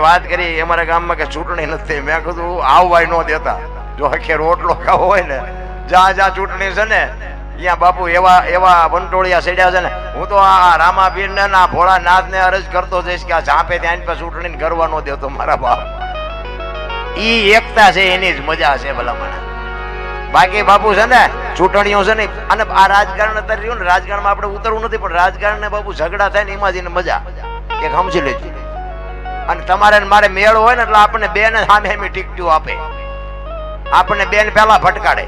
વાત કરી, અમારા ગામમાં કે ચૂંટણી નથી. મેં કીધું, આવવાય ન દેતા. જો આખે રોટલો ખાવો હોય ને જ્યાં જ્યાં ચૂંટણી છે ને ત્યાં બાપુ, એવા એવા વંટોળિયા સડ્યા છે ને, હું તો આ રામાભીર ને ના ભોળાનાથ ને અરજ કરતો જઈશ કે આ ઝાંપે ત્યાં પાસે ચૂંટણી કરવા ન દેતો મારા બાપ. ઈ એકતા છે, એની જ મજા છે ભલામણ. માણા બાકી બાપુ છે ને, ચૂંટણીઓ છે ને, અને આ રાજકારણ અત્યારે રહ્યું ને, રાજકારણમાં આપણે ઉતરવું નથી, પણ રાજકારણ ને બાપુ ઝઘડા થાય ને, એમાં જઈને મજા. એક સમજી લેજો. અને તમારે મારે મેળ હોય ને એટલે આપણને બે ને સામે સામે ટીકટીઓ આપે. આપણને બેન પહેલા ફટકાડે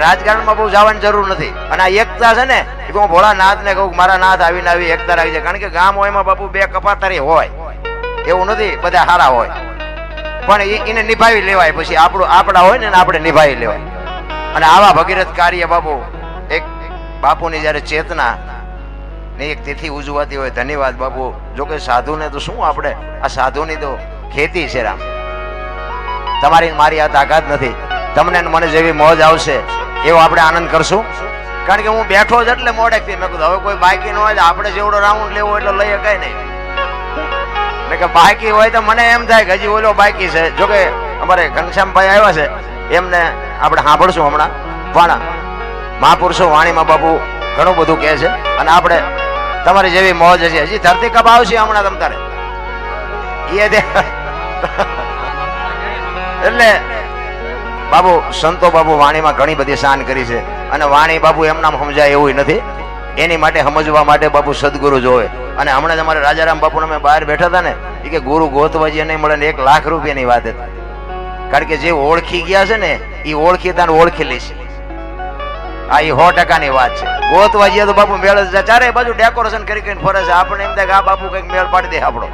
રાજકારણમાં બહુ જવાની જરૂર નથી. અને આ એકતા છે ને, એ ભોળા હું ભોળાનાથ ને કહું મારા નાથ આવીને આવી એકતા રાખી છે કારણ કે ગામ હોય એમાં બાપુ બે કપાતરી હોય. એવું નથી, બધા સારા હોય. પણ એને નિભાવી લેવાય પછી. આપણું આપણા હોય ને આપણે નિભાવી લેવાય. અને આવા ભગીરથ કાર્ય બાપુ, એક બાપુની જ્યારે ચેતના ને એક તિથિ ઉજવાતી હોય, ધન્યવાદ બાપુ. જો કે સાધુને તો શું આપણે? આ સાધુની તો ખેતી છે રામ. તમારી મારી આ તાકાત નથી. તમને મને જેવી મોજ આવશે, એવો આપણે આનંદ કરશું. કારણ કે હું બેઠો જ એટલે મોડેકથી કીધું, હવે કોઈ બાકી ન હોય આપણે જેવડો રાઉન્ડ લેવો એટલે લઈ શકાય નહીં. કે બાકી હોય તો મને એમ થાય કે હજી ઓલો બાકી છે. જોકે અમારે ઘનશ્યામભાઈ આવ્યા છે, એમને આપણે સાંભળશું હમણાં. પણ મહાપુરુષો વાણીમાં બાપુ ઘણું બધું કહે છે. અને આપણે તમારી જેવી મોજ હશે. હજી ધરતી કપ આવશે હમણાં તમ તારે. એટલે બાબુ, સંતો બાબુ વાણીમાં ઘણી બધી શાન કરી છે. અને વાણી બાબુ એમ નામ સમજાય એવું નથી. એની માટે સમજવા માટે બાપુ સદગુરુ જોવે. અને હમણાં જ અમારે રાજારામ બાપુ અમે બહાર બેઠા હતા ને એ કે ગુરુ ગોતવાજી નહીં મળે ને એક લાખ રૂપિયાની વાત હતી. કારણ કે જે ઓળખી ગયા છે ને એ ઓળખી તાને ઓળખી લઈશ આ એ સો ટકાની વાત છે. ગોતવા જઈએ તો બાપુ મેળ ચારે બાજુ ડેકોરેશન કરી કરીને ફરે છે. આપણે એમ થાય આ બાપુ કંઈક મેળ પાડી દે આપણો.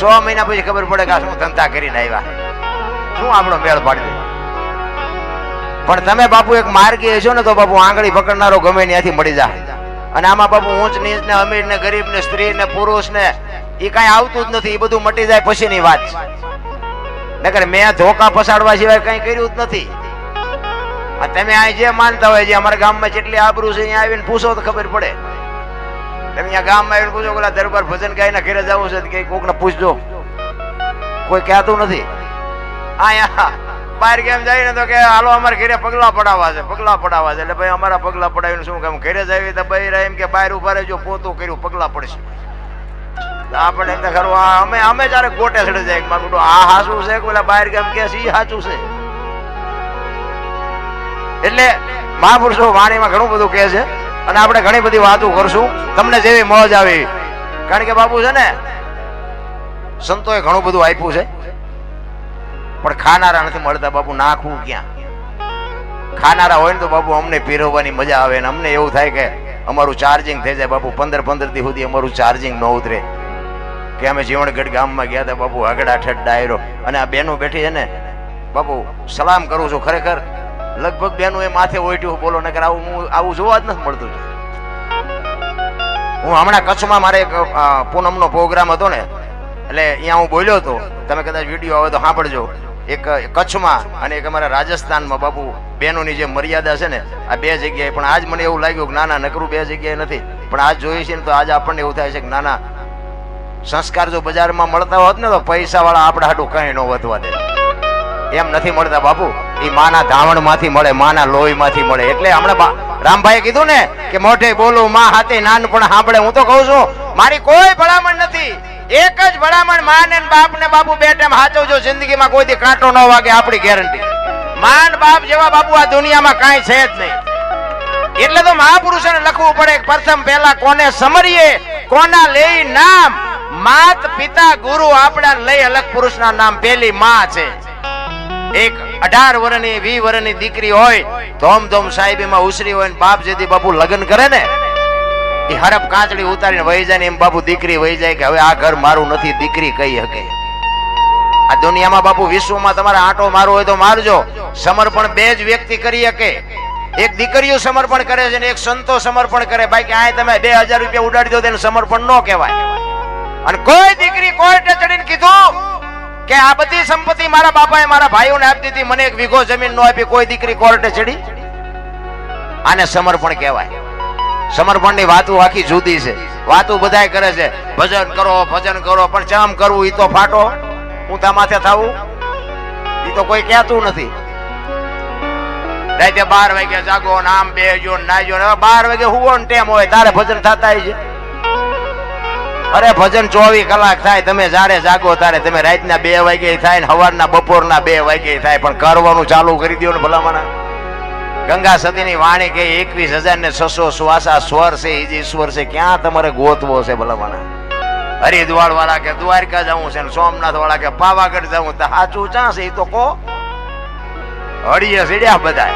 સો મહિના પછી ખબર પડે કે આ શું ધંધા કરીને આવ્યા શું આપણો મેળ પાડી દે? પણ તમે બાપુ એક માર્ગી હશો ને તો બાપુ આંગળી પકડનારો ગમે ત્યાંથી મળી જાય. અને આમાં બાપુ ઊંચ નીચ ને અમીર ને ગરીબ ને સ્ત્રી ને પુરુષ ને એ કાંઈ આવતું જ નથી. એ બધું મટી જાય પછીની વાત છે. નકર મેં ધોકા પસાડવા સિવાય કઈ કર્યું જ નથી. તમે અહીં જે માનતા હોય જે અમારા ગામમાં જેટલી આબરૂ છે, અહીંયા આવીને પૂછો તો ખબર પડે. તમે અહીંયા ગામમાં આવીને પૂછો પેલા દરબાર ભજન ગાયના ઘરે જવું છે કે કોકને પૂછજો. કોઈ કહેતું નથી. અહીંયા બહાર કેમ જાય ને તો કે હાલો અમારે ઘરે પગલા પડાવવા છે, પગલા પડાવવા છે. એટલે ભાઈ અમારા પગલા પડાવીને શું કામ? ઘરે જાય તો બહાર એમ કે બહાર ઊભા રહેજો, પોતું કર્યું, પગલા પડશે. આપણે એમ ખરું અમે અમે જ્યારે ગોટે ચડે જાય મારું આ હાચું છે કે બહાર કેમ કે છે એ હાચું છે? એટલે મહાપુરુષો વાણીમાં ઘણું બધું કહે છે. અને આપણે ઘણી બધી વાતો કરશું. તમને જેવી મોજ આવી. કારણ કે બાપુ છે ને, સંતોએ ઘણું બધું આપ્યું છે. પણ ખાનારા નથી મળતા બાપુ, નાખવું ક્યાં? ખાનારા હોય ને તો બાપુ અમને પીરવવાની મજા આવે ને અમને એવું થાય કે અમારું ચાર્જિંગ થઈ જાય. બાપુ પંદર પંદર દી સુધી અમારું ચાર્જિંગ ન ઉતરે. કે અમે જીવણગઢ ગામમાં ગયા હતા બાપુ, આગડા ઠેઠ ડાયરો અને આ બેનો બેઠી છે ને, બાપુ, સલામ કરું છું ખરેખર. લગભગ બેનું એ માથે ઓઈટ્યું બોલો, નકર આવું હું આવું જોવા જ નથી મળતું. હું હમણાં કચ્છમાં મારે એક પૂનમનો પ્રોગ્રામ હતો ને, એટલે અહીંયા હું બોલ્યો હતો. તમે કદાચ વીડિયો આવે તો સાંભળજો. એક કચ્છમાં અને એક અમારા રાજસ્થાનમાં બાપુ બહેનોની જે મર્યાદા છે ને, આ બે જગ્યાએ, પણ આજ મને એવું લાગ્યું કે નાના નકરું બે જગ્યાએ નથી. પણ આજ જોઈએ છે ને તો આજ આપણને એવું થાય છે કે નાના સંસ્કાર જો બજારમાં મળતા હોત ને તો પૈસાવાળા આપણે હાટું કંઈ ન વધવા દે એમ નથી મળતા બાપુ. એ માના ધાવણમાંથી મળે, માના લોહી માંથી મળે. એટલે હમણાં રામભાઈ કીધું ને કે મોઢે બોલું, માં હાથે નાનપણ સાંભળે. હું તો કહું છું, મારી કોઈ ભલામણ નથી. એક જ ભલામણમાં ને બાપ ને બાપુ બે ટાઈમ હાચવજો જિંદગીમાં કોઈ કાંટો ન વાગે, આપણી ગેરંટી માન બાપ જેવા બાપુ આ દુનિયામાં કાંઈ છે જ નહીં. એટલે તો મહાપુરુષોને લખવું પડે પ્રથમ પહેલા કોને સમરીએ, કોના લેઈ નામ? માત પિતા ગુરુ આપણા લઈ અલગ પુરુષના નામ. પેલી માં છે. એક અઢાર વર્ષની વી વર્ષની દીકરી હોય ધોમ ધોમ સાહેબીમાં ઉસરી હોય બાપ જેથી બાપુ લગ્ન કરે ને, એ હરફ કાચડી ઉતારીને વહી જાય ને એમ બાપુ દીકરી વહી જાય કે હવે આ ઘર મારું નથી, દીકરી કહી શકે. આ દુનિયામાં બાપુ વિશ્વમાં તમારે આંટો મારવો હોય તો મારજો. સમર્પણ બે જ વ્યક્તિ કરી શકે. એક દીકરીઓ સમર્પણ કરે છે ને એક સંતો સમર્પણ કરે. બાકી આ તમે બે હજાર રૂપિયા ઉડાડી દો તેને સમર્પણ ન કહેવાય. અને કોઈ દીકરી કોર્ટે ચડીને કીધું કે આ બધી સંપત્તિ મારા બાપાએ મારા ભાઈઓને આપી દીધી, મને એક વીઘો જમીન નો આપી, કોઈ દીકરી કોર્ટે ચડી? આને સમર્પણ કહેવાય. સમર્પણની વાતો આખી જુદી છે. વાતો બધાય કરે છે, ભજન કરો ભજન કરો, પણ ચમ કરવું, ઈ તો ફાટો. હું તા માથે થાવું? ઈ તો કોઈ કહેતું નથી. રાતે બાર વાગે જાગો, નામ બેજો નાજો બાર વાગે હુવો ટેમ હોય, તારે ભજન થતા છે અરે ભજન ચોવીસ કલાક થાય, તમે જ્યારે જાગો તારે, તમે રાતના બે વાગે થાય ને સવારના બપોરના બે વાગે થાય, પણ કરવાનું ચાલુ કરી દો ને ભલામણા. ગંગા સતીની વાણી કે એકવીસ હજાર ને છસો શ્વાસા સ્વર છે, એ જ ઈશ્વર છે, ક્યાં તમારે ગોતવો છે ભલામણા? હરિદ્વાર વાળા કે દ્વારકા જવું છે સોમનાથ વાળા કે પાવાગઢ જવું, તો સાચું ચા એ તો કહો. હળીએ સીડ્યા બધા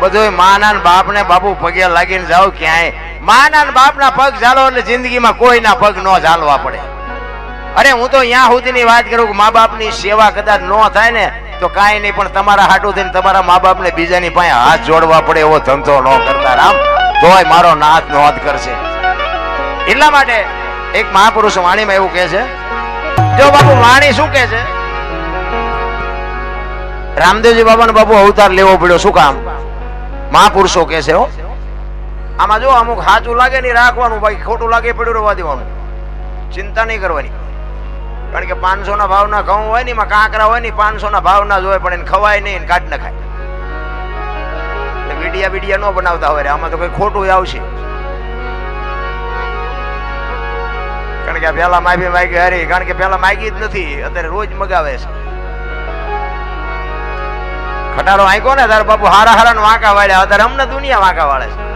બધું માના બાપને બાપુ પગે લાગીને જાવ ક્યાંય માના ને બાપ પગ ઝાલો એટલે જિંદગીમાં કોઈના પગ ન ઝાલવા પડે. અરે હું તો અહીંયા સુધીની વાત કરું કે મા બાપની સેવા કદાચ ન થાય ને, તો કાંઈ નહીં, પણ તમારા હાટું થઈને તમારા મા બાપને બીજાની પાસે હાથ જોડવા પડે એવો ધંધો ન કરતા રામ. તોય મારો નાથ નોંધ કરશે. એટલા માટે એક મહાપુરુષ વાણીમાં એવું કહે છે, જો બાપુ વાણી શું કહે છે? રામદેવજી બાબાને બાપુ અવતાર લેવો પડ્યો, શું કામ? મહાપુરુષો કહે છે હો આમાં જો અમુક સાચું લાગે નહીં રાખવાનું, બાકી ખોટું લાગે પડ્યું રહેવા દેવાનું. ચિંતા નહીં કરવાની. કારણ કે પાંચસો ના ભાવના ઘઉં હોય ને, એમાં કાંકરા હોય ને પાંચસો ના ભાવના જ હોય, પણ એને ખવાય નહીં કાઢ નખાય. એટલે વિડિયા વિડિયા ન બનાવતા હોય આમાં તો કઈ ખોટું આવશે. કારણ કે પેલા માફી માગી હરી, કારણ કે પેલા માગી જ નથી, અત્યારે રોજ મગાવે છે. ખટારો આંક્યો ને, તારે બાપુ હારા હારા ને વાંકા વાળ્યા, અત્યારે અમને દુનિયા વાંકા વાળે છે.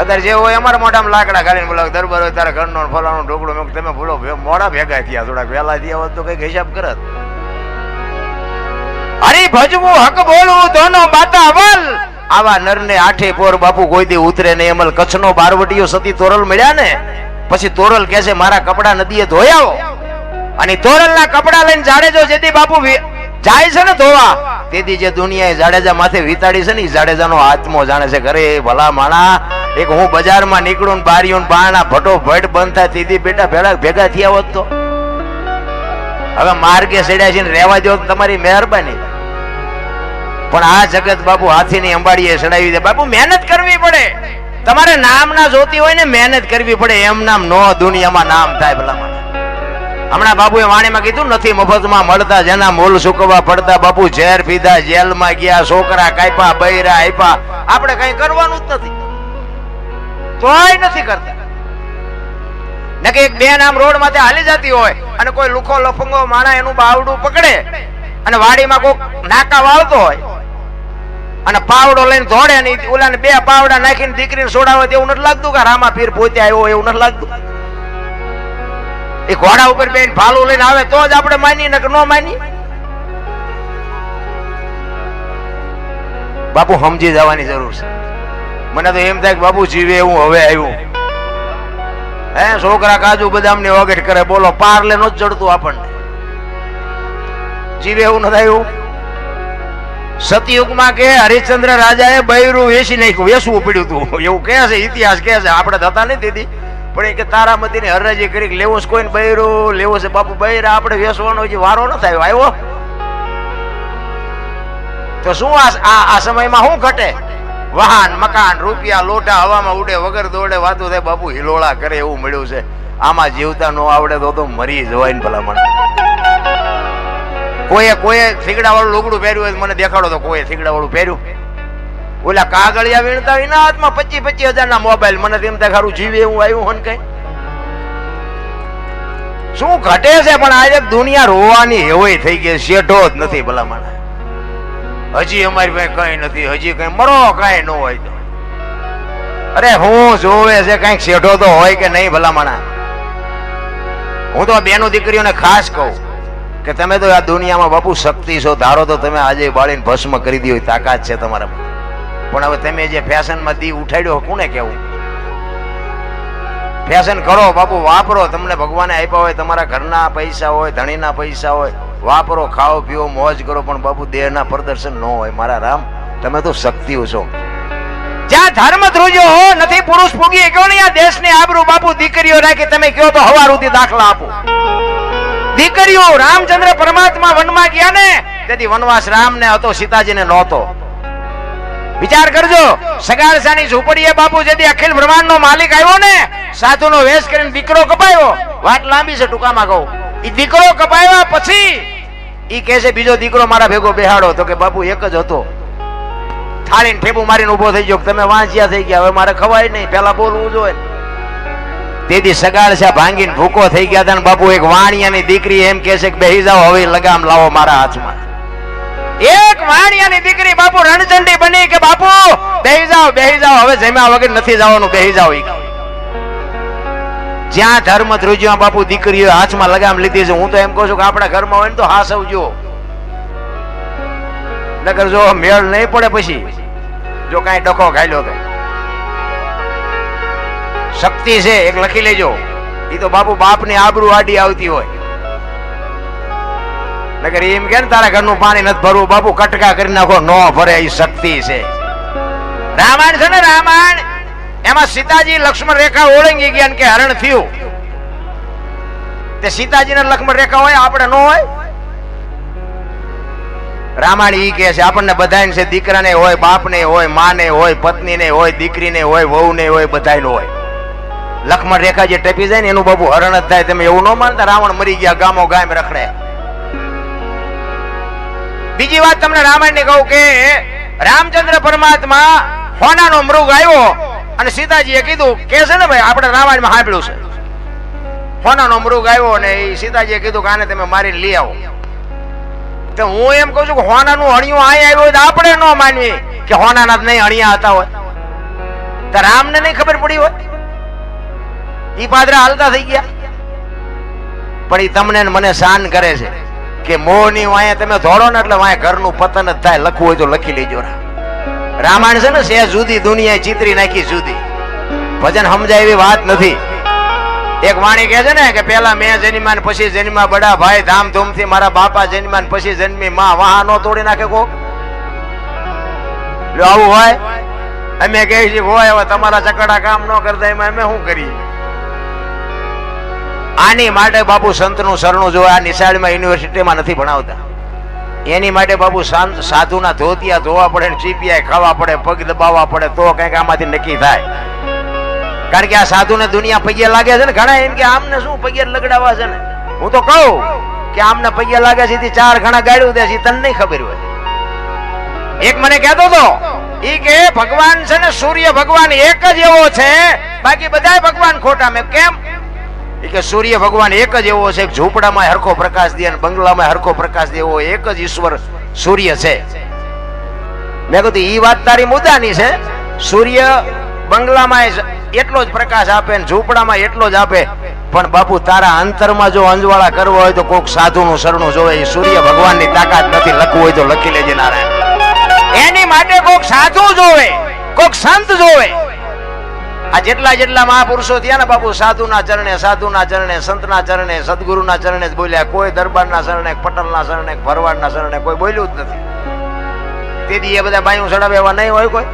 અત્યારે જે હોય અમારા મોઢામાં લાકડા ગાડીને બોલાવે, દરબાર હોય તારા ઘરનો ફલાણો ઢોકળો, મેં તમે ભૂલો મોડા ભેગા થયા થોડાક વહેલા થયા હોત તો કંઈક હિસાબ કરત. અરે ભજવું હક બોલવું ધોનો બાતા અવલ આવા નરને આઠે પોર બાપુ કોઈ દી ઉતરે ને અમલ કચ્છનો બારવટીયો સતી તોરલ મળ્યા ને, પછી તોરલ કે છે, મારા કપડા નદીએ ધોઈ આવો. અને તોરલના કપડા લઈને જાડેજો જેથી બાપુ જાય છે ને ધોવા, તેથી જે દુનિયાએ જાડેજા માથે વિતાડી છે ને જાડેજાનો આત્મો જાણે છે, ઘરે ભલા માણા એક હું બજારમાં નીકળું બારીઓ બારણા ભટો ભટ બંધ થાય તેથી બેટા ભેળા ભેગા થયા હોત તો. હવે માર્ગે ચડ્યા છે રહેવા દો તમારી મહેરબાની. પણ આ જગત બાપુ હાથીની અંબાડીએ ચડાવી દે. બાપુ, મહેનત કરવી પડે. તમારે નામ ના જોતી હોય ને મહેનત કરવી પડે. એમ નામ નો દુનિયામાં નામ થાય ભલામાં હમણાં બાપુએ વાણીમાં કીધું, નથી મફતમાં મળતા જેના મૂલ સુકવા પડતા. બાપુ ઝેર પીધા, જેલમાં ગયા, છોકરા કાપ્યા બૈરા આપ્યા આપણે કઈ કરવાનું જ નથી. તોય નથી કરતા. નકે એક બેન આમ રોડમાંથી હાલી જતી હોય અને કોઈ લુખો લફંગો માણા એનું બાવડું પકડે અને વાડીમાં કોક નાકા વાળતો હોય અને પાવડો લઈને દોડે ને ઓલા બે પાવડા નાખીને દીકરીને સોડાવે એવું નથી લાગતું કે રામા પીર પોતે આવ્યો એવું નથી લાગતું. એ ઘોડા ઉપર બેન ભાલું લઈને આવે તો જ આપણે માની ને કે ન માની બાપુ, સમજી જવાની જરૂર છે. મને તો એમ થાય કે બાપુ જીવે હું હવે આવ્યું. હે, છોકરા કાજુ બદામની વગેટ કરે, બોલો પાર લે નો ચડતું આપણને. જીવે એવું નથી આવ્યું સતયુગમાં કે હરિશ્ચંદ્ર રાજાએ બૈરું વેચી નાખ્યું, વેચવું પડ્યું હતું. એવું કહે છે, ઇતિહાસ કહે છે. આપણે થતા નથી દીદી પણ એ કે તારામતી ની હરરાજી કરી લેવો છે કોઈને બૈરું, લેવું છે બાપુ બૈરા, આપણે વેચવાનો જે વારો ન થાય. આવ્યો? તો શું આ આ સમયમાં શું ઘટે? વાહન, મકાન, રૂપિયા, લોટા, હવામાં ઉડે, વગર દોડે, વાતો થાય, બાપુ હિલોળા કરે એવું મળ્યું છે. આમાં જીવતા ન આવડે તો તો મરી જવાય ને ભલામણ કોઈએ કોઈએ થીગડા વાળું લુગડું પહેર્યું હોય મને દેખાડો તો કોઈએ થીગડા વાળું પહેર્યું? ઓલા કાગળિયા વીણતા હોય એના હાથમાં પચીસ પચીસ હજાર ના મોબાઈલ. મને તેમ દેખાડું જીવે એવું આવ્યું હોય કઈ? શું ઘટે છે પણ આજે દુનિયા રોવાની એવોય થઈ ગઈ શેઠો જ નથી ભલામણ હજી અમારી પાસે કઈ નથી, હજી કઈ મરો, કઈ ન હોય તો. અરે હું જોવે છે કંઈક શેઠો તો હોય કે નહીં ભલામણા? હું તો બેનો દીકરીઓને ખાસ કહું કે તમે તો આ દુનિયામાં બાપુ શક્તિ છો, ધારો તો તમે આજે બાળીને ભસ્મ કરી દી તાકાત છે તમારામાં. પણ હવે તમે જે ફેશનમાં દી ઉઠાડ્યો કોને કેવું ફેશન કરો, બાપુ, વાપરો, તમને ભગવાને આપ્યા હોય, તમારા ઘરના પૈસા હોય, ધણીના પૈસા હોય વાપરો, ખાઓ, પીઓ, મોજ કરો, પણ બાપુ, દેહના પ્રદર્શન ન હોય. મારા રામ, તમે તો શક્તિઓ છો. જ્યાં ધર્મ ધ્રુજો હો, નથી પુરુષ પૂગી કયો ને આ દેશની આબરૂ બાપુ દીકરીઓ રાખી તમે કયો તો હવારુથી દાખલા આપો. દીકરીઓ રામચંદ્ર પરમાત્મા વનમાં ગયા ને, તેથી વનવાસ રામને હતો, સીતાજીને નહોતો. વિચાર કરજો સગારસાની ઝૂંપડીએ બાપુ જેથી અખિલ બ્રહ્માંડનો માલિક આવ્યો ને, સાધુનો વેશ કરીને દીકરો કપાયો. વાત લાંબી છે ટૂંકામાં કહું. એ દીકરો કપાયા પછી એ કહે છે, બીજો દીકરો મારા ભેગો બેહાડો. તો કે બાપુ, એક જ હતો. થાળીને ઠેબુ મારીને ઊભો થઈ ગયો. તમે વાંચ્યા થઈ ગયા. હવે મારે ખવાય નહીં. પેલા બોલવું જોઈએ. તેથી સગાડસા ભાંગીને ભૂકો થઈ ગયા હતા બાપુ, એક વાણિયાની દીકરી એમ કે છે કે બેહી જાઓ, હવે લગામ લાવો મારા હાથમાં. એક વાણિયાની દીકરી બાપુ રણચંડી બની કે બાપુ, બેહી જાઓ બેહી જાઓ. હવે જમ્યા વગર નથી જવાનું, બેહી જાઓ. જ્યાં ધર્મ ધ્રુજ્યો બાપુ દીકરીઓ હાથમાં લગામ લીધી છે. હું તો એમ કહું છું કે આપણા ઘરમાં હોય ને તો હાસવજો. નકર જો મેળ નહીં પડે પછી, જો કાંઈ ડખો ખાયલો તો શક્તિ છે, એક લખી લેજો. એ તો બાપુ બાપની આબરૂ આડી આવતી હોય. નગર એમ કે ને, તારા ઘરનું પાણી નથી ભરવું. બાપુ કટકા કરી નાખો, નો ભરે એ શક્તિ છે. રામાયણ છે ને, રામાયણ? એમાં સીતાજી લક્ષ્મણ રેખા ઓળંગી ગયા કે હરણ થયું. તે સીતાજી ને લક્ષ્મણ રેખા હોય, આપણે ન હોય. રામાયણ ઈ કે છે, આપણને બધાને છે, દીકરાને હોય, બાપને હોય, માને હોય, પત્નીને હોય, દીકરીને હોય, વહુને હોય બધાને હોય. લક્ષ્મણ રેખા જે ટપી જાય ને, એનું બાબુ હરણ જ થાય, તમે એવું ન માનતા, રાવણ મરી ગયા, ગામો ગામ રખડે. બીજી વાત તમને રામાયણ ને કહું કે, રામચંદ્ર પરમાત્મા હોનાનો મૃગ આવ્યો. અને સીતાજીએ કીધું કે છે ને ભાઈ, આપણે રામાયણમાં સાંભળ્યું છે. હોનાનો મૃગ આવ્યો અને એ સીતાજીએ કીધું કે આને તમે મારીને લઈ આવો. તો હું એમ કહું છું કે હોનાનું અણિયું અહીં આવ્યું હોય તો આપણે ન માનવી કે હોનાના નહીં અણિયા હતા હોય. તો રામને નહીં ખબર પડી હોય? ઈ પાદરા હાલતા થઈ ગયા. પણ એ તમને મને શાન કરે છે કે મોહની વાંહે તમે ધોડો ને એટલે વાંહે ઘરનું પતન જ થાય, લખવું હોય તો લખી લેજો રા. રામાયણ છે ને, સે જુદી દુનિયા ચિત્રી નાખી જુદી. ભજન સમજાય એવી વાત નથી. એક વાણી કહે છે ને કે પેલા મેં જન્મ્યા ને પછી જન્મા બડા ભાઈ ધામધૂમથી મારા બાપા જન્મ્યા પછી જન્મી માં વાહ નો તોડી નાખે કોક? આવું હોય? અમે કહીએ છે, હોય, હવે તમારા ચકડા કામ ન કરતા, એમાં અમે શું કરીએ? આની માટે બાપુ સંતનું શરણું જો આ નિશાળમાં યુનિવર્સિટીમાં નથી ભણાવતા. એની માટે બાબુ સાધુના ધોતિયા ધોવા પડે ચીપિયા ખાવા પડે, પગ દબાવવા પડે, તો કંઈક આમાંથી નક્કી થાય. કારણ કે આ સાધુને દુનિયા પગે લાગે છે ને ઘણા એમ કે આમને શું પગે લગડાવા છે ને? હું તો કહું કે આમને પગે લાગે છે ચાર ઘણા ગાડ્યું દે છે તને નહીં ખબર હોય. એક મને કહેતો તો ઈ કે ભગવાન છે ને સૂર્ય ભગવાન એક જ એવો છે, બાકી બધાય ભગવાન ખોટા. મેં કેમ કે સૂર્ય ભગવાન એક જ એવો છે ઝૂંપડામાં હરખો પ્રકાશ દે અને બંગલામાં હરખો પ્રકાશ દે એવો એક જ ઈશ્વર સૂર્ય છે. મેં કીધું એ વાત તારી મુદ્દાની છે. સૂર્ય બંગલામાં એટલો જ પ્રકાશ આપે ને ઝૂંપડામાં એટલો જ આપે. પણ બાપુ, તારા અંતરમાં જો અંજવાળા કરવો હોય તો કોક સાધુનું શરણું જોવે. એ સૂર્ય ભગવાનની તાકાત નથી, લખવું હોય તો લખી લેજે નારાયણ. એની માટે કોક સાધુ જોવે, કોક સંત જોવે. આ જેટલા જેટલા મહાપુરુષો થયા ને બાપુ, સાધુના ચરણે સાધુના ચરણે, સંતના ચરણે, સદગુરુના ચરણે જ બોલ્યા. કોઈ દરબારના શરણે પટલના શરણે ભરવાડના શરણે કોઈ બોલ્યું જ નથી. તેથી એ બધા બાયું ચડાવે એવા નહીં હોય કોઈ.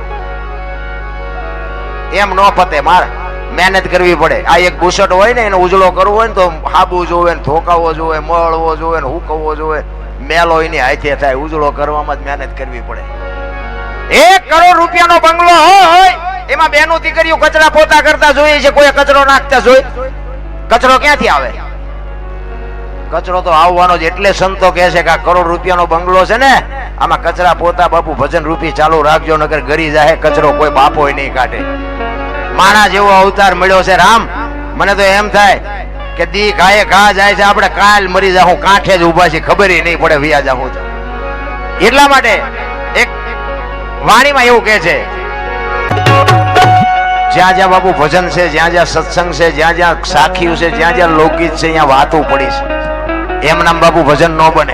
એમ ન પતે મારે. મહેનત કરવી પડે. આ એક બુસટ હોય ને, એનો ઉજળો કરવો હોય ને, તો હાબુ જોવે ને, ધોકાવો જોવે, મળવો જોવે ને હુકવો જોવે. મેલો એની હાથે થાય. ઉજળો કરવામાં જ મહેનત કરવી પડે. એક કરોડ રૂપિયાનો બંગલો હોય. એમાં બેનો દીકરીઓ કચરા પોતા કરતા જોઈએ છે કોઈ કચરો નાખતા જોઈ. કચરો ક્યાંથી આવે? કચરો તો આવવાનો જ, એટલે સંતો કહે છે કે આ કરોડ રૂપિયાનો બંગલો છે ને, આમાં કચરા પોતા બાપુ ભજન રૂપી ચાલુ રાખજો નગર ગરી જાહે, કચરો કોઈ બાપો નહીં કાઢે. માણા જેવો અવતાર મળ્યો છે, રામ. મને તો એમ થાય કે દી ઘાએ ઘા જાય છે, આપણે કાલ મરી જાઉં કાંઠે જ ઊભા છે ખબર નહીં પડે વ્યા જાઉં એટલા માટે એક વાણીમાં એવું કહે છે જ્યાં જ્યાં બાપુ ભજન છે, જ્યાં જ્યાં સત્સંગ છે, જ્યાં જ્યાં સાખીઓ છે, જ્યાં જ્યાં લોકગીત છે ત્યાં વાતો પડી છે. એમ નામ બાપુ ભજન ન બને.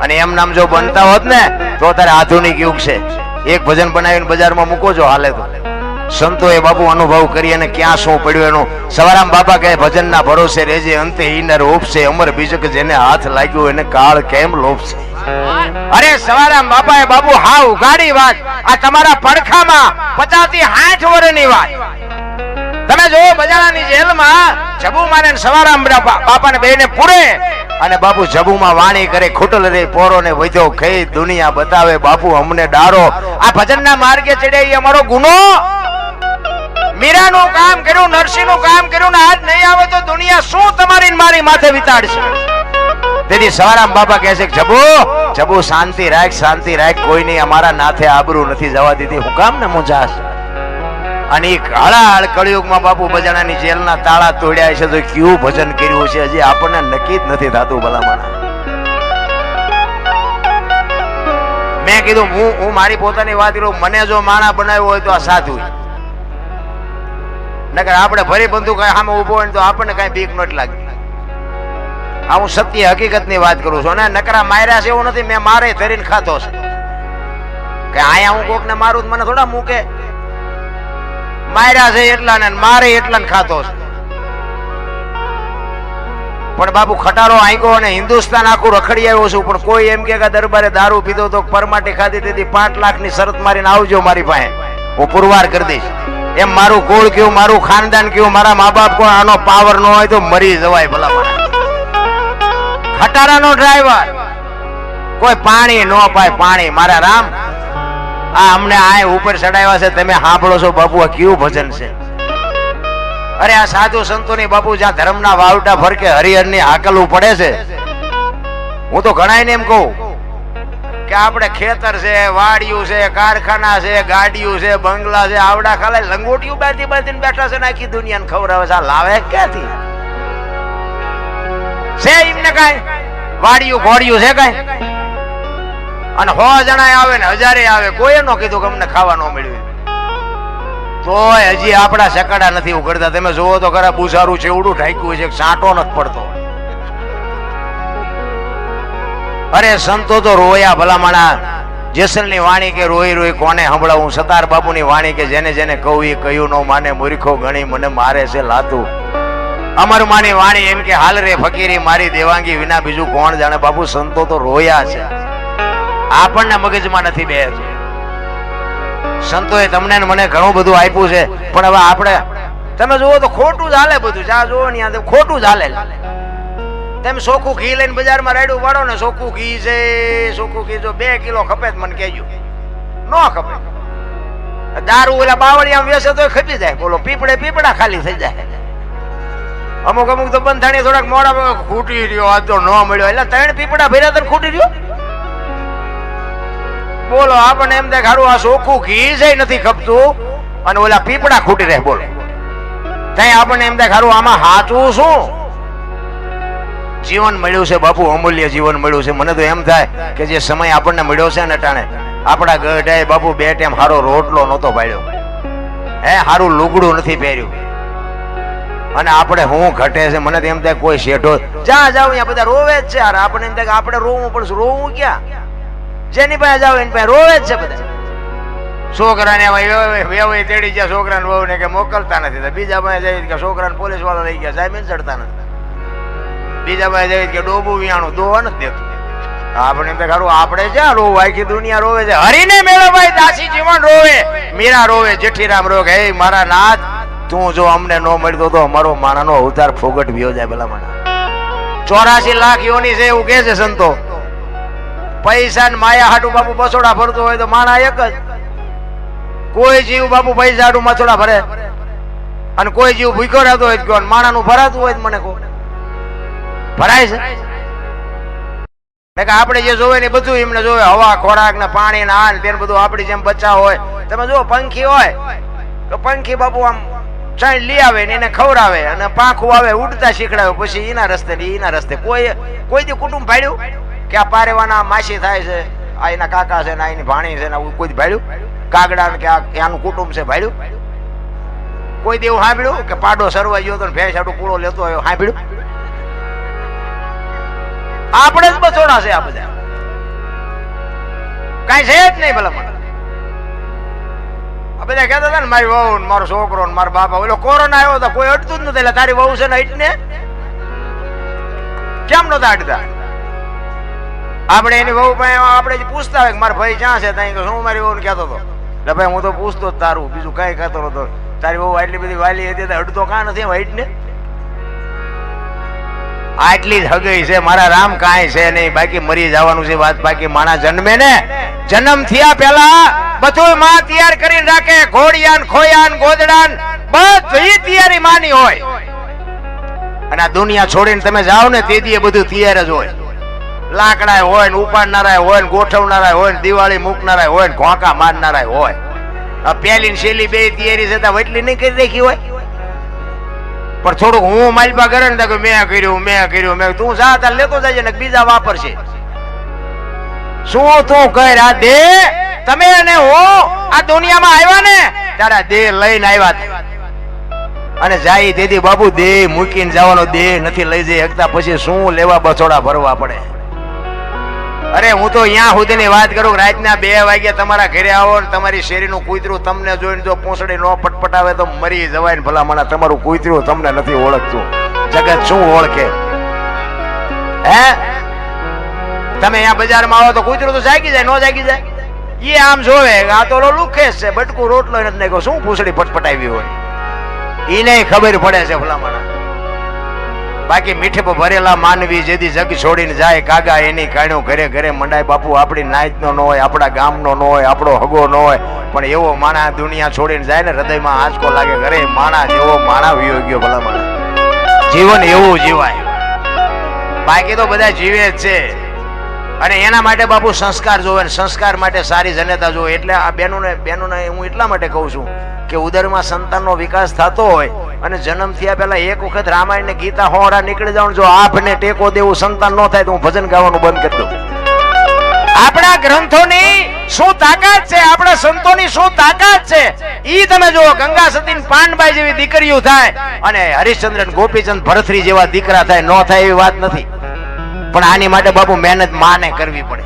અને એમ નામ જો બનતા હોત ને, તો અત્યારે આધુનિક યુગ છે. એક ભજન બનાવીને બજારમાં મૂકો છો હાલે તો. એ બાપુ અનુભવ કરી અને ક્યાં શું પડ્યું એનું. સવારામ બાપા કહે, ભજનના ભરોસે રેજે અંતે ઈનર ઓપશે અમર બીજક જેને હાથ લાગ્યો એને કાળ કેમ લોપશે અરે સવારામ બાપા એ બાપુ, હા, ઉઘાડી વાત. આ તમારા પડખામાં પચાસથી સાઠ વર્ષની વાત. તમે જો બજાણાની જેલમાં જબુ મારે સવારામ બાપાને બેને પૂરે અને બાપુ જબુમાં વાણી કરે, ખોટલ રે પોરો ને વધ્યો, ખઈ દુનિયા બતાવે, બાપુ અમને ડારો. આ ભજનના માર્ગે ચડે, એ અમારો ગુનો. મીરાનું કામ કર્યું, નરસિંહનું કામ કર્યું ને આજ નહીં આવે તો દુનિયા શું તમારી મારી માથે વિતાડશે? તેથી સવારામ બાપા કહે છે જબુ જબુ શાંતિ રાખ શાંતિ રાખ, કોઈ નહીં, અમારા નાથે આબરૂ નથી જવા દીધી. હું કામ ને મુંજાશ? અને એ હળાહળ કળિયુગમાં બાપુ બજાણાની જેલના તાળા તોડ્યા છે, તો કયું ભજન કર્યું છે? હજી આપણને નક્કી જ નથી થતું ભલામણા. મેં કીધું, હું હું મારી પોતાની વાત કરું, મને જો માણા બનાવ્યો હોય તો આ સાધુ નકર આપણે ભરી કઈ સામે ઊભો હોય તો આપણને કઈ બીક નથી લાગતી આ હું સત્ય હકીકતની વાત કરું છું. અને નકરા માર્યા છે એવું નથી, મેં મારે ધરીને ખાતો છે. કે અહીંયા હું કોકને મારું મને થોડા મૂકે? માર્યા છે એટલા ને મારે એટલા ખાતો છે. પણ બાપુ ખટારો આંક્યો અને હિન્દુસ્તાન આખું રખડી આવ્યો છું, પણ કોઈ એમ કે દરબારે દારૂ પીધો તો પરમાટી ખાધી તેથી પાંચ લાખની શરત મારીને આવજો મારી પાસે. હું પુરવાર કરી દઈશ. એમ મારું કુળ કયું, મારું ખાનદાન કયું, મારા મા બાપ કોઈ આનો પાવર ન હોય તો મરી જવાય ભલા ખટારાનો ડ્રાઈવર કોઈ પાણી ન પાય પાણી મારા રામ. આ અમને આ ઉપર ચડાવ્યા છે, તમે સાંભળો છો બાપુ, આ કેવું ભજન છે? અરે આ સાધુ સંતોની બાપુ જ્યાં ધર્મના વાવટા ફરકે હરિહરની હાકલવું પડે છે. હું તો ઘણાયને એમ કહું કે આપણે ખેતર છે, વાડિયું છે, કારખાના છે, ગાડીયું છે, બંગલા છે, આવડા ખાલે લંગોટિયું બાંધી બાંધીને બેઠા છે ને આખી દુનિયાને ખવડાવે છે, આ લાવે ક્યાંથી? છે એમને કાંઈ? વાડિયું ઘોડિયું છે કાંઈ? અને સો જણા આવે ને હજારે આવે કોઈ નો કીધું કે અમને ખાવા ન મળ્યું તોય હજી આપણા સકડા નથી ઉઘડતા. તમે જોવો તો ખરા બુસારું ચેવડું ઢાંક્યું છે સાંટો નથી પડતો. અરે સંતો તો રોયા ભલામણા. જેસલની વાણી કે રોઈ રોઈ કોને સંભળાવું? સતાર બાપુની વાણી કે જેને જેને કહું એ કહ્યું ન માને, મૂર્ખો ગણી મને મારે છે લાતું. અમર માની વાણી એમ કે, હાલ રે ફકીરી, મારી દેવાંગી વિના બીજું કોણ જાણે? બાપુ, સંતો તો રોયા છે. આપણને મગજમાં નથી બે સંતોએ તમને મને ઘણું બધું આપ્યું છે, પણ હવે આપણે તમે જુઓ તો ખોટું જ હાલે બધું. જ્યાં જુઓ ને ખોટું જ હાલે. તમે સોખું ઘી લઈને બજારમાં રાયડું વાળો ને સોખું ઘી છે સોખું ઘી જો બે કિલો ખપે મને કહેજો. ન ખપે. દારૂ ઓલા બાવળિયા વેસે તો ખપી જાય. બોલો, પીપળે પીપળા ખાલી થઈ જાય. અમુક અમુક તો બંધાણી થોડાક મોડા ખૂટી રહ્યો. આ તો ન મળ્યો. એટલે ત્રણ પીપળા ભર્યા તો ખૂટી રહ્યો? બોલો, આપણને એમ થાય હારું આ ચોખ્ખું ઘી છે નથી ખપતું. અને ઓલા પીપળા ખૂટી રહે બોલો. ત્યાં આપણને એમ થાય હારું આમાં હાચું શું? જીવન મળ્યું છે બાપુ, અમૂલ્ય જીવન મળ્યું છે. મને તો એમ થાય કે જે સમય આપણને મળ્યો છે ને ટાણે, આપણા ગઢે બાપુ બે ટાઈમ હારો રોટલો નહોતો પાડ્યો હે, હારું લુગડું નથી પહેર્યું. અને આપણે હું ઘટે છે, મને તો એમ થાય કોઈ શેઠો જા જાવ અહીંયા, બધા રોવે જ છે યાર આપણને એમ થાય કે આપણે રોવું પણ રોવું ક્યાં? જેની પાસે જાવ એની પાસે રોવે જ છે બધા. છોકરાને વ્યવહી તેડી ગયા છોકરાને વહુ ને કે મોકલતા નથી. બીજા પાસે જઈ કે છોકરાને પોલીસવાળા લઈ ગયા, સાહેબ ચડતા નથી. બીજા પાસે જઈ કે ડોબું વિયાણું દોવા નથી દેતું. આપણે તો ખરું, આપણે જ્યાં રોવ, આખી દુનિયા રોવે છે. હરીને મેળો ભાઈ, દાસી જીવન રોવે, મીરા રોવે, જેઠીરામ રોવે હે મારા નાથ, તું જો અમને ન મળતો તો અમારો માણાનો અવતાર ફોગટ વ્યો જાય ભલા માણા. ચોરાસી લાખ યોની છે એવું કે છે સંતો. પૈસા ને માયા હાટું બાપુ બસોડા ભરતો હોય તો માણા એક જ. કોઈ જીવ બાપુ પૈસા હાટું મસોડા ભરે. અને કોઈ જીવ ભૂખ્યો રહેતો હોય તો માણા નું ભરાતું હોય મને કહો. ભરાય છે? આપણે જે જોવે ને બધું એમને જોવે. હવા, ખોરાક ને પાણી ને આ ને બધું આપણી જેમ બચ્ચા હોય. તમે જુઓ, પંખી હોય. તો પંખી બાપુ આમ ચાઈ લઈ આવે ને એને ખવડાવે અને પાંખું આવે, ઉડતા શીખડાવે. પછી એના રસ્તે એના રસ્તે. કોઈ કોઈ કુટુંબ ભાડ્યું? કે આ પારેવાના માસી થાય છે, આ એના કાકા છે ને એની ભાણી છે ને કોઈ ભાડ્યું? કાગડા ને કે આનું કુટુંબ છે ભાડ્યું? કોઈ દેવું સાંભળ્યું કે પાડો સરવા ગયો તો ભેંસ આડું કુળો લેતો આવ્યો? સાંભળ્યું? આપણે જ બચોડા છે આ બધા. કઈ છે જ નહીં ભલા મને આ બધા કહેતા હતા ને, મારી વહુ ને મારો છોકરો ને મારા બાપા. ઓલો કોરોના આવ્યો તો કોઈ અડતું જ નથી એટલે તારી વહુ છે ને અટને કેમ નતા અડતા? આપણે એની બહુ આપણે પૂછતા હોય મારા ભાઈ જ્યાં છે, ત્યાં શું મારી બહુ કહેતો હતો. એટલે ભાઈ, હું તો પૂછતો જ તારું, બીજું કઈ કહેતો નતો તારી બહુ આટલી બધી વાલી હતી, તો કાં નથી વાઈટ ને આટલી જ હગઈ છે, મારા રામ કાંઈ છે નહીં, બાકી મરી જવાનું છે વાત, બાકી માણા જન્મે ને, જન્મ થયા પહેલા બધું માં તૈયાર કરીને રાખે, ઘોડિયાન, ખોયાન, ગોદડાન, બધી તૈયારી માની હોય. અને આ દુનિયા છોડીને તમે જાઓ ને, તે દી બધું તૈયાર જ હોય. લાકડા હોય ને ઉપાડનારા હોય ને ગોઠવનારા હોય ને દિવાળી મૂકનારા હોય ને ઘોંકા મારનારા હોય. પેલી શેલી બે તૈયારી છે એટલી નહીં કરી રાખી હોય? પણ થોડુંક હું માલપા કરે ને તો મેં કર્યું મેં કર્યું, મેં તું જા, તાર લેતો જાય ને બીજા વાપરશે. શું તું કર આ દે? તમે અને હું આ દુનિયામાં આવ્યા ને? તારા દેહ લઈને આવ્યા અને જાય તેથી બાબુ દેહ મૂકીને જવાનો દેહ નથી, લઈ જઈ શકતા. પછી શું લેવા બસોડા ભરવા પડે? અરે હું તો અહીંયા સુધીની વાત કરું, રાતના બે વાગ્યા તમારા ઘરે આવો ને તમારી શેરીનું કૂતરું તમને જોઈને જો પૂંછડી નો પટપટાવે તો મરી જવાય ને ભલા મને તમારું કૂતરું તમને નથી ઓળખતું. જગત શું ઓળખે? હે? તમે અહીંયા બજારમાં આવો તો કૂતરું તો જાગી જાય, નો જાગી જાય? એ આમ જોવે, આ તો લુખે છે, બટકું રોટલો નથી નાખ્યો. શું પૂંછડી પટપટાવી હોય? એને ખબર પડે છે ભલામણ. બાકી મીઠે ભરેલા માનવી જેદી જગ છોડીને જાય, કાગા એની કાણ્યું ઘરે ઘરે મંડાય. બાપુ, આપણી નાયતનો ન હોય, આપણા ગામનો ન હોય, આપણો હગો ન હોય, પણ એવો માણા દુનિયા છોડીને જાય ને હૃદયમાં આંચકો લાગે, ઘરે માણા જેવો માણા વિયો ગયો ભલામણ જીવન એવું જીવાય. બાકી તો બધા જીવે જ છે. અને એના માટે બાપુ સંસ્કાર જોવે સંસ્કાર માટે સારી જનતા જોવે. એટલે આ બેનોને બેનોને હું એટલા માટે કહું છું કે ઉદરમાં સંતાનનો વિકાસ થતો હોય અને જન્મ થયા પહેલા એક વખત રામાયણ ને ગીતા હોરા નીકળી જાવ જો આપને ટેકો દેવું, સંતાન ન થાય તો હું ભજન ગાવાનું બંધ કરી દઉં. આપણા ગ્રંથોની શું તાકાત છે? આપણા સંતોની શું તાકાત છે? ઈ તમે જુઓ, ગંગા સતી પાંડબાઈ જેવી દીકરીઓ થાય અને હરિશ્ચંદ્ર ગોપીચંદ ભરતરી જેવા દીકરા થાય, ન થાય એવી વાત નથી. પણ આની માટે બાપુ મહેનત માને કરવી પડે.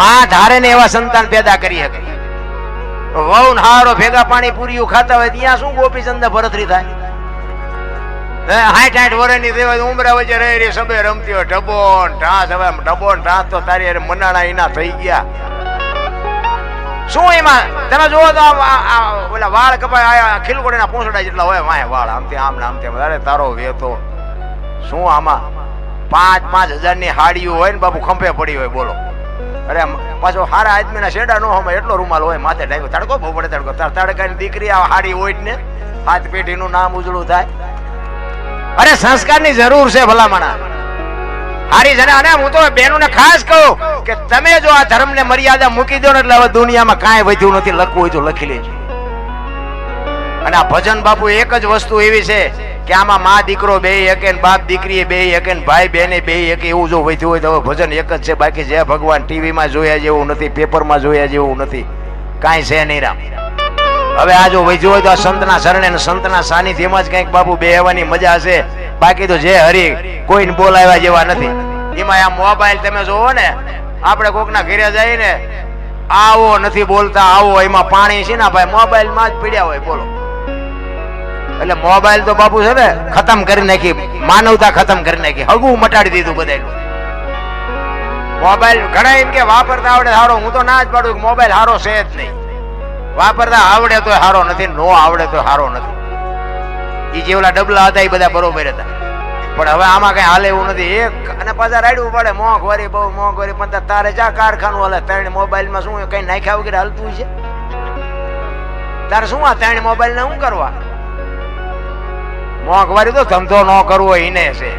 માં ધારે ને એવા સંતાન પેદા કરી શકે. વહુ હારો ભેગા પાણી પૂરીઓ ખાતા હોય ત્યાં શું ગોપીચંદ ભરતરી થાય? હાઠ હાઠ વર્ષની દેવા ઉમરા વચ્ચે રહી રહી સબે રમતી હોય ઢબો ને ઢાંસ, હવે આમ ઢબો ને ઢાંસ તો તારી અરે મનાણા એના થઈ ગયા. શું એમાં? તમે જોવો તો આમ ઓલા વાળ કપાય ખીલકોડીના પૂંછડા જેટલા હોય, વાય વાળ આમથી આમ ને આમ. અરે તારો વેતો શું આમાં? પાંચ પાંચ હજારની હાડીઓ હોય ને બાપુ ખંભે પડી હોય, બોલો. અરે પાછો હારા આદમીના શેડા નો હમે એટલો રૂમાલ હોય, માથે ઢાંક્યો. તડકો બહુ પડે તડકો. તડકાની દીકરી આ હાડી હોય ને, હાથ પેઢીનું નામ ઉજળું થાય. અરે, સંસ્કારની જરૂર છે ભલામણા. હારી છે અને હું તો બેનોને ખાસ કહું કે તમે જો આ ધર્મને મર્યાદા મૂકી દો ને, એટલે હવે દુનિયામાં કાંઈ વધ્યું નથી. લખવું હોય તો લખી લેજો. અને આ ભજન બાપુ એક જ વસ્તુ એવી છે કે આમાં મા દીકરો બે એક બાપ દીકરી બે એક ભાઈ બેને બે એક, એવું જો વધ્યું હોય તો ભજન એક જ છે. બાકી જય ભગવાન ટીવીમાં જોયા જેવું નથી, પેપરમાં જોયા જેવું નથી. કાંઈ છે નહીં રામ. હવે આ જો વધ્યું હોય તો આ સંતના શરણે સંતના સાનિધ્યમાં જ કંઈક બાપુ બેહવાની મજા હશે. બાકી તો જે હરી કોઈને બોલાવ્યા જેવા નથી. એમાં આ મોબાઈલ તમે જોવો ને, આપણે કોકના ઘરે જઈએ ને આવો નથી બોલતા, આવો, એમાં પાણી છે ને ભાઈ, મોબાઈલમાં જ પીડ્યા હોય, બોલો. એટલે મોબાઈલ તો બાપુ છે ને ખતમ કરી નાખી, માનવતા ખતમ કરી નાખી. હગું મટાડી દીધું બધાયનું. મોબાઈલ ઘણા એમ કે વાપરતા આવડે સારો હું તો ના જ પાડું મોબાઈલ સારો છે જ નહીં. વાપરતા આવડે તો સારો નથી, નો આવડે તો સારો નથી. એ જે ઓલા ડબલા હતા એ બધા બરોબર હતા. પણ હવે આમાં કઈ હાલે એવું નથી. એક અને પાછા રાડવું પડે મોંઘવારી બહુ મોંઘવારી પણ તાર- જા કારખાનું હાલે, ત્રણ મોબાઈલમાં શું કઈ નાખ્યા વગેરે હાલતું છે? તારે શું આ ત્રણ મોબાઈલ ને શું કરવા? મોંઘવારી તો ધંધો ન કરવો એને છે.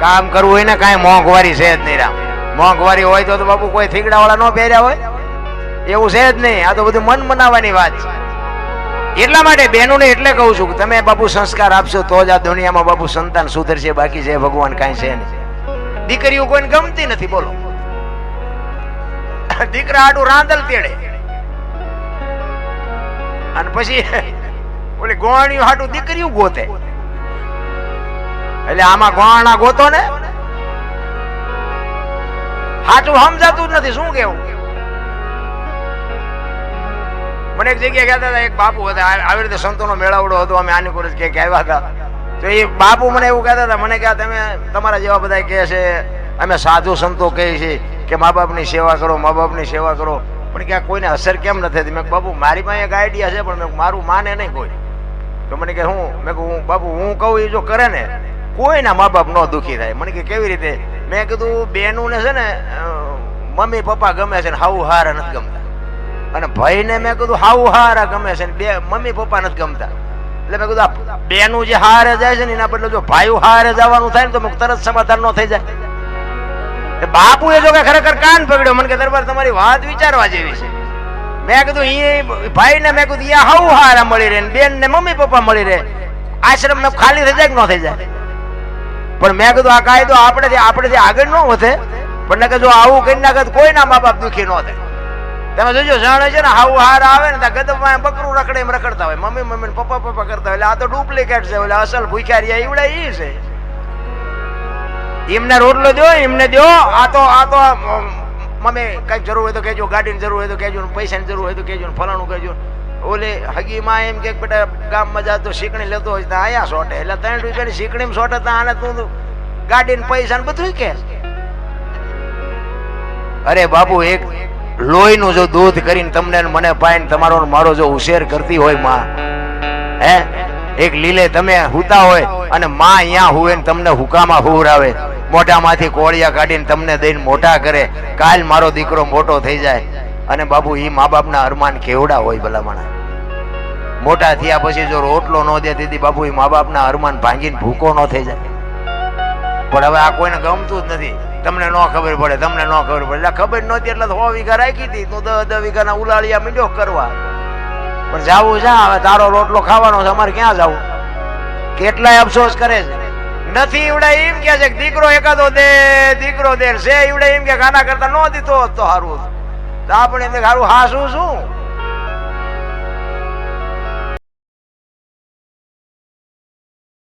કામ કરવું એને કાંઈ મોંઘવારી છે જ નહીં રામ. મોંઘવારી હોય તો બાપુ કોઈ થીગડાવાળા ન પહેર્યા હોય. એવું છે જ નહીં. આ તો બધું મન મનાવવાની વાત છે. એટલા માટે બહેનોને એટલે કહું છું કે તમે બાપુ સંસ્કાર આપશો તો જ આ દુનિયામાં બાપુ સંતાન સુધરશે, બાકી છે ભગવાન કાંઈ છે નહીં. દીકરીઓ કોઈને ગમતી નથી, બોલો. દીકરા આડું રાંદલ તેડે. અને પછી ઓલી ગોવાણીઓ હાટું દીકરીઓ ગોતે. એટલે આમાં ગોવાણા ગોતો ને? હાચું સમજાતું જ નથી, શું કેવું? મને એક જગ્યાએ કહેતા હતા, એક બાપુ હતા આવી રીતે સંતોનો મેળાવડો હતો, અમે આની કોલેજ કે આવ્યા હતા. તો એ બાપુ મને એવું કહેતા હતા, મને કે તમે તમારા જેવા બધા કહે છે, અમે સાધુ સંતો કહે છે કે મા બાપની સેવા કરો, મા બાપની સેવા કરો. પણ ક્યાં કોઈને અસર કેમ નથી મેં બાપુ, મારી પાસે એક આઈડિયા છે, પણ મેં મારું માને નહીં કોઈ. તો મને કે હું, મેં કહું બાબુ હું કહું એ જો કરે ને, કોઈના મા બાપ ન દુઃખી થાય. મને કે, કેવી રીતે? મેં કીધું બેનું ને છે ને મમ્મી, પપ્પા ગમે છે ને હાવું હાર નથી ગમતા. અને ભાઈને મેં કીધું હાવું હારા ગમે છે ને, બે, મમ્મી, પપ્પા નથી ગમતા. એટલે મેં કીધું બેનું જે હારે જાય છે ને, એના બદલે જો ભાઈ હારે જવાનું થાય ને, તો તરત સમાધાન ન થઈ જાય. બાપુ બાપુએ જો કે ખરેખર કાન પકડ્યો. મને કે, દરબાર, તમારી વાત વિચારવા જેવી છે. મેં કીધું એ ભાઈ ને મેં કીધું યા હાઉ હારા મળી રહે બેન ને મમ્મી પપ્પા મળી રહે. આશ્રમ ને ખાલી થઈ જાય ન થઈ જાય. પણ મેં કીધું, આ કાયદો આપણે આપણે આગળ ન વધે. પણ કે જો આવું કરી નાખે કોઈના મા બાપ દુખી ન થાય. તમે જોજો જાણે છે ને, હાવ હાર આવે ને ત્યાં ગદમાં બકરું રખડે એમ રખડતા હોય. મમ્મી મમ્મી પપ્પા પપ્પા કરતા હોય. એટલે આ તો ડુપ્લિકેટ છે, એટલે અસલ ભૂખ્યા ઈવડે ઈ છે. એમને રોટલો દો એમને દો આ તો આ તો મમ્મી કંઈક જરૂર હોય તો કહેજો, ગાડીની જરૂર હોય તો કહેજો પૈસાની જરૂર હોય તો કહેજો ફલાણું કહેજો. ઓલે હગી માં એમ કે બેટા ગામમાં જાતો શીકણી લેતો હોય તો આયા સોટે એટલે ત્રણ રૂપિયાની શીકણી સોટે તો આને તું ગાડી ને પૈસા ને બધું કે. અરે બાબુ એક લોહીનું જો દૂધ કરીને તમને મને પાઈને તમારો મારો જો ઉશેર કરતી હોયમાં, હે? એક લીલે તમે હુતા હોય અને માં અહીંયા હુએ ને તમને હુકામાં હુવરાવે. મોઢામાંથી કોળિયા કાઢીને તમને દઈને મોટા કરે, કાલ મારો દીકરો મોટો થઈ જાય. અને બાબુ એ મા બાપના અરમાન કેવડા હોય ભલામણા મોટા થયા પછી જો રોટલો ન દે દીદી બાબુ એ મા બાપના અરમાન ભાંગીને ભૂકો ન થઈ જાય. પણ હવે આ કોઈને ગમતું જ નથી. તમને ન ખબર પડે, તમને ન ખબર પડે. એટલે ખબર નહોતી, એટલે સો વીઘા રાખી હતી. તું દસ દસ વીઘાના ઉલાળિયા મીંડો કરવા. પણ જાવું છે હવે તારો રોટલો ખાવાનો છે, અમારે ક્યાં જવું? કેટલાય અફસોસ કરે છે. નથી, ઈવડે એમ કે છે દીકરો એકાદો દે, દીકરો દે. છે ઈવડે એમ કે ગાના કરતા ન દીધો તો સારું આપણે સારું હા શું શું?